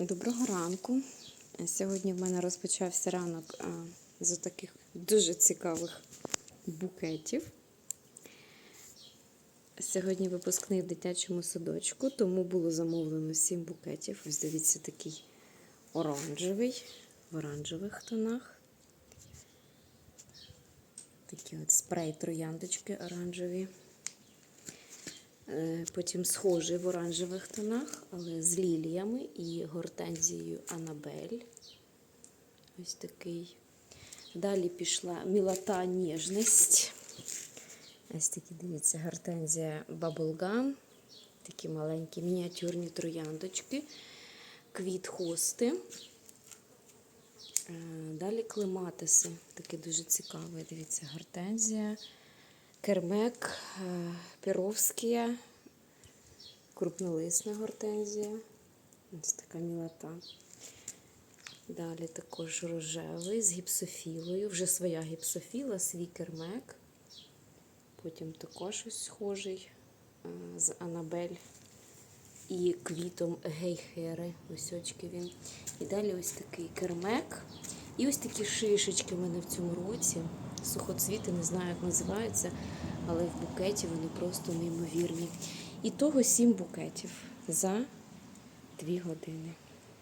Доброго ранку. Сьогодні в мене розпочався ранок з таких дуже цікавих букетів. Сьогодні випускний в дитячому садочку, тому було замовлено 7 букетів. Ось дивіться, такий оранжевий, в оранжевих тонах. Такі от спрей трояндочки оранжеві. Е, Потім схожий в оранжевих тонах, але з ліліями і гортензією Анабель. Ось такий. Далі пішла мілота ніжність. Ось такі, дивіться, гортензія Bubblegum. Такі маленькі мініатюрні трояндочки. Квіт хости. Е, Далі клематиси. Такий дуже цікавий. Дивіться, гортензія. Кермек, е, піровськія, крупнолисна гортензія. Ось така мілота. Далі також рожевий з гіпсофілою. Вже своя гіпсофіла, свій кермек. Потім також ось схожий е, з Анабель і квітом гейхери. Ось очки він. І далі ось такий кермек. І ось такі шишечки в мене в цьому році. Сухоцвіти, не знаю, як називаються, але в букеті вони просто неймовірні. І того сім букетів за дві години.